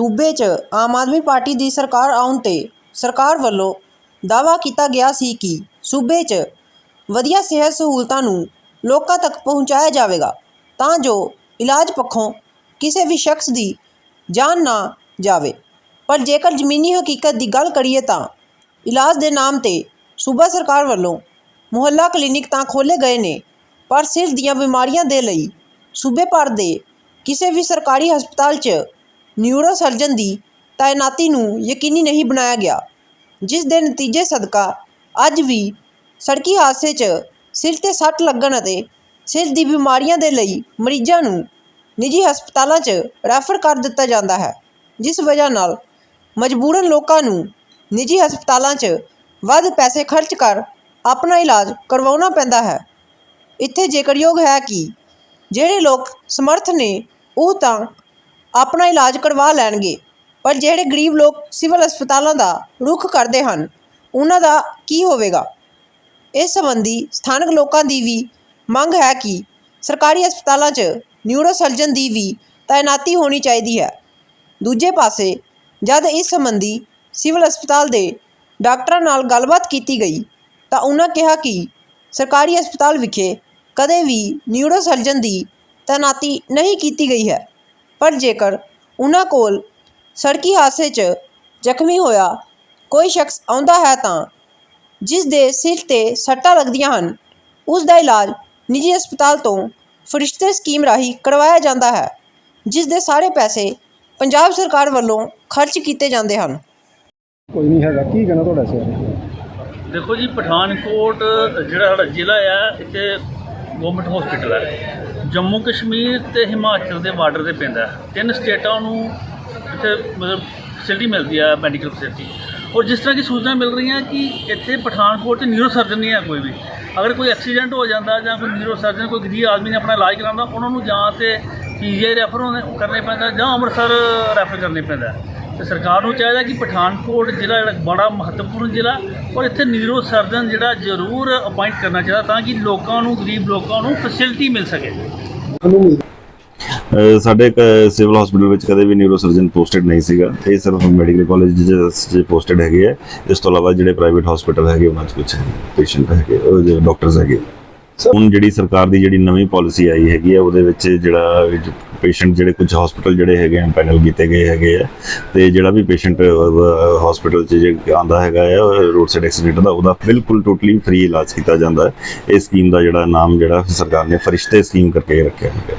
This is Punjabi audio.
ਸੂਬੇ 'ਚ ਆਮ ਆਦਮੀ ਪਾਰਟੀ ਦੀ ਸਰਕਾਰ ਆਉਣ 'ਤੇ ਸਰਕਾਰ ਵੱਲੋਂ ਦਾਅਵਾ ਕੀਤਾ ਗਿਆ ਸੀ ਕਿ ਸੂਬੇ 'ਚ ਵਧੀਆ ਸਿਹਤ ਸਹੂਲਤਾਂ ਨੂੰ ਲੋਕਾਂ ਤੱਕ ਪਹੁੰਚਾਇਆ ਜਾਵੇਗਾ, ਤਾਂ ਜੋ ਇਲਾਜ ਪੱਖੋਂ ਕਿਸੇ ਵੀ ਸ਼ਖਸ ਦੀ ਜਾਨ ਨਾ ਜਾਵੇ। ਪਰ ਜੇਕਰ ਜ਼ਮੀਨੀ ਹਕੀਕਤ ਦੀ ਗੱਲ ਕਰੀਏ ਤਾਂ ਇਲਾਜ ਦੇ ਨਾਮ ਤੇ ਸੂਬਾ ਸਰਕਾਰ ਵੱਲੋਂ ਮੁਹੱਲਾ ਕਲੀਨਿਕ ਤਾਂ ਖੋਲ੍ਹੇ ਗਏ ਨੇ, ਪਰ ਸਿਰ ਦੀਆਂ ਬਿਮਾਰੀਆਂ ਦੇ ਲਈ ਸੂਬੇ ਭਰ ਦੇ ਕਿਸੇ ਵੀ ਸਰਕਾਰੀ ਹਸਪਤਾਲ 'ਚ ਨਿਊਰੋ ਸਰਜਨ ਦੀ ਤਾਇਨਾਤੀ ਨੂੰ ਯਕੀਨੀ ਨਹੀਂ ਬਣਾਇਆ ਗਿਆ, ਜਿਸ ਦੇ ਨਤੀਜੇ ਸਦਕਾ ਅੱਜ ਵੀ ਸੜਕੀ ਹਾਦਸੇ 'ਚ ਸਿਰ ਤੇ ਸੱਟ ਲੱਗਣ ਅਤੇ ਸਿਰ ਦੀ ਬਿਮਾਰੀਆਂ ਦੇ ਲਈ ਮਰੀਜ਼ਾਂ ਨੂੰ ਨਿੱਜੀ ਹਸਪਤਾਲਾਂ 'ਚ ਰੈਫਰ ਕਰ ਦਿੱਤਾ ਜਾਂਦਾ ਹੈ, ਜਿਸ ਵਜ੍ਹਾ ਨਾਲ ਮਜਬੂਰਨ ਲੋਕਾਂ ਨੂੰ ਨਿੱਜੀ ਹਸਪਤਾਲਾਂ 'ਚ ਵੱਧ ਪੈਸੇ ਖਰਚ ਕਰ ਆਪਣਾ ਇਲਾਜ ਕਰਵਾਉਣਾ ਪੈਂਦਾ ਹੈ। ਇੱਥੇ ਜ਼ਿਕਰਯੋਗ ਹੈ ਕਿ ਜਿਹੜੇ ਲੋਕ ਸਮਰਥ ਨੇ, ਉਹ ਤਾਂ ਆਪਣਾ ਇਲਾਜ ਕਰਵਾ ਲੈਣਗੇ। ਪਰ ਜਿਹੜੇ ਗਰੀਬ ਲੋਕ ਸਿਵਲ ਹਸਪਤਾਲਾਂ ਦਾ ਰੁਖ ਕਰਦੇ ਹਨ, ਉਹਨਾਂ ਦਾ ਕੀ ਹੋਵੇਗਾ? ਇਸ ਸੰਬੰਧੀ ਸਥਾਨਕ ਲੋਕਾਂ ਦੀ ਵੀ ਮੰਗ ਹੈ ਕਿ ਸਰਕਾਰੀ ਹਸਪਤਾਲਾਂ 'ਚ ਨਿਊਰੋ ਸਰਜਨ ਦੀ ਵੀ ਤਾਇਨਾਤੀ ਹੋਣੀ ਚਾਹੀਦੀ ਹੈ। ਦੂਜੇ ਪਾਸੇ, ਜਦ ਇਸ ਸੰਬੰਧੀ ਸਿਵਲ ਹਸਪਤਾਲ ਦੇ ਡਾਕਟਰਾਂ ਨਾਲ ਗੱਲਬਾਤ ਕੀਤੀ ਗਈ, ਤਾਂ ਉਹਨਾਂ ਕਿਹਾ ਕਿ ਸਰਕਾਰੀ ਹਸਪਤਾਲ ਵਿਖੇ ਕਦੇ ਵੀ ਨਿਊਰੋ ਸਰਜਨ ਦੀ ਤਾਇਨਾਤੀ ਨਹੀਂ ਕੀਤੀ ਗਈ ਹੈ। ਪਰ ਜੇਕਰ ਉਹਨਾਂ ਕੋਲ ਸੜਕੀ ਹਾਦਸੇ 'ਚ ਜ਼ਖਮੀ ਹੋਇਆ ਕੋਈ ਸ਼ਖਸ ਆਉਂਦਾ ਹੈ ਤਾਂ ਜਿਸ ਦੇ ਸਿਰ ਤੇ ਸੱਟਾਂ ਲੱਗਦੀਆਂ ਹਨ ਉਸ ਦਾ ਇਲਾਜ ਨਿੱਜੀ ਹਸਪਤਾਲ ਤੋਂ ਫਰਿਸ਼ਤੇ ਸਕੀਮ ਰਾਹੀਂ ਕਰਵਾਇਆ ਜਾਂਦਾ ਹੈ ਜਿਸ ਦੇ ਸਾਰੇ ਪੈਸੇ ਪੰਜਾਬ ਸਰਕਾਰ ਵੱਲੋਂ ਖਰਚ ਕੀਤੇ ਜਾਂਦੇ ਹਨ। ਕੋਈ ਨਹੀਂ ਹੈਗਾ। ਕੀ ਕਹਿਣਾ ਤੁਹਾਡਾ ਇਸ ਬਾਰੇ? ਦੇਖੋ ਜੀ ਪਠਾਨਕੋਟ ਜਿਹੜਾ ਸਾਡਾ ਜ਼ਿਲ੍ਹਾ ਆ ਇੱਥੇ ਗਵਰਨਮੈਂਟ ਹਸਪੀਟਲ ਹੈ ਜੰਮੂ ਕਸ਼ਮੀਰ ਤੇ ਹਿਮਾਚਲ ਦੇ ਬਾਰਡਰ ਤੇ ਪੈਂਦਾ ਤਿੰਨ ਸਟੇਟਾਂ ਨੂੰ ਇੱਥੇ ਮਤਲਬ ਫੈਸਿਲਿਟੀ ਮਿਲਦੀ ਹੈ ਮੈਡੀਕਲ ਫੈਸਿਲਿਟੀ ਔਰ ਜਿਸ ਤਰ੍ਹਾਂ ਕੀ ਸੂਚਨਾ ਮਿਲ ਰਹੀਆਂ ਕਿ ਇੱਥੇ ਪਠਾਨਕੋਟ 'ਚ ਨਿਊਰੋ ਸਰਜਨ ਨਹੀਂ ਹੈ ਕੋਈ ਵੀ। ਅਗਰ ਕੋਈ ਐਕਸੀਡੈਂਟ ਹੋ ਜਾਂਦਾ ਜਾਂ ਕੋਈ ਨਿਊਰੋ ਸਰਜਨ ਕੋਈ ਗਰੀਬ ਆਦਮੀ ਨੇ ਆਪਣਾ ਇਲਾਜ ਕਰਾਉਂਦਾ, ਉਹਨਾਂ ਨੂੰ ਜਾਂ ਤੇ ਪੀਜੀਆਈ ਰੈਫਰ ਹੋਣੇ ਕਰਨੇ ਪੈਂਦਾ ਜਾਂ ਅੰਮ੍ਰਿਤਸਰ ਰੈਫਰ ਕਰਨੇ ਪੈਂਦਾ ਤੇ ਸਰਕਾਰ ਨੂੰ ਚਾਹੀਦਾ ਕਿ ਪਠਾਨਕੋਟ ਜ਼ਿਲ੍ਹਾ ਜਿਹੜਾ ਬੜਾ ਮਹੱਤਵਪੂਰਨ ਜ਼ਿਲ੍ਹਾ ਔਰ ਇੱਥੇ ਨਿਊਰੋ ਸਰਜਨ ਜਿਹੜਾ ਜ਼ਰੂਰ ਅਪਾਇੰਟ ਕਰਨਾ ਚਾਹੀਦਾ ਤਾਂ ਕਿ ਲੋਕਾਂ ਨੂੰ, ਗਰੀਬ ਲੋਕਾਂ ਨੂੰ ਫੈਸਿਲਿਟੀ ਮਿਲ ਸਕੇ। ਸਾਡੇ ਇੱਕ ਸਿਵਲ ਹਸਪੀਟਲ ਵਿੱਚ ਕਦੇ ਵੀ ਨਿਊਰੋ ਸਰਜਨ ਪੋਸਟਡ ਨਹੀਂ ਸੀਗਾ। ਇਹ ਸਿਰਫ ਮੈਡੀਕਲ ਕਾਲਜ ਚ ਪੋਸਟਡ ਹੈਗੇ ਆ। ਇਸ ਤੋਂ ਇਲਾਵਾ ਜਿਹੜੇ ਪ੍ਰਾਈਵੇਟ ਹਸਪੀਟਲ ਹੈਗੇ, ਉਹਨਾਂ 'ਚ ਕੁਝ ਪੇਸ਼ੈਂਟ ਹੈਗੇ, ਉਹ ਡਾਕਟਰਸ ਹੈਗੇ। ਹੁਣ ਜਿਹੜੀ ਸਰਕਾਰ ਦੀ ਜਿਹੜੀ ਨਵੀਂ ਪਾਲਿਸੀ ਆਈ ਹੈਗੀ ਆ, ਉਹਦੇ ਵਿੱਚ ਜਿਹੜਾ ਪੇਸ਼ੈਂਟ ਜਿਹੜੇ ਕੁਝ ਹਸਪੀਟਲ ਜਿਹੜੇ ਹੈਗੇ ਆ ਪੈਨਲ ਕੀਤੇ ਗਏ ਹੈਗੇ ਆ, ਤੇ ਜਿਹੜਾ ਵੀ ਪੇਸ਼ੈਂਟ ਹਸਪੀਟਲ 'ਚ ਜੇ ਆਂਦਾ ਹੈਗਾ ਆ ਰੋਡ ਸਾਈਡ ਐਕਸੀਡੈਂਟ ਦਾ, ਉਹਦਾ ਬਿਲਕੁਲ ਟੋਟਲੀ ਫ੍ਰੀ ਇਲਾਜ ਕੀਤਾ ਜਾਂਦਾ ਹੈ। ਇਹ ਸਕੀਮ ਦਾ ਜਿਹੜਾ ਨਾਮ ਜਿਹੜਾ ਸਰਕਾਰ ਨੇ ਫਰਿਸ਼ਤੇ ਸਕੀਮ ਕਰਕੇ ਰੱਖਿਆ ਹੈਗਾ।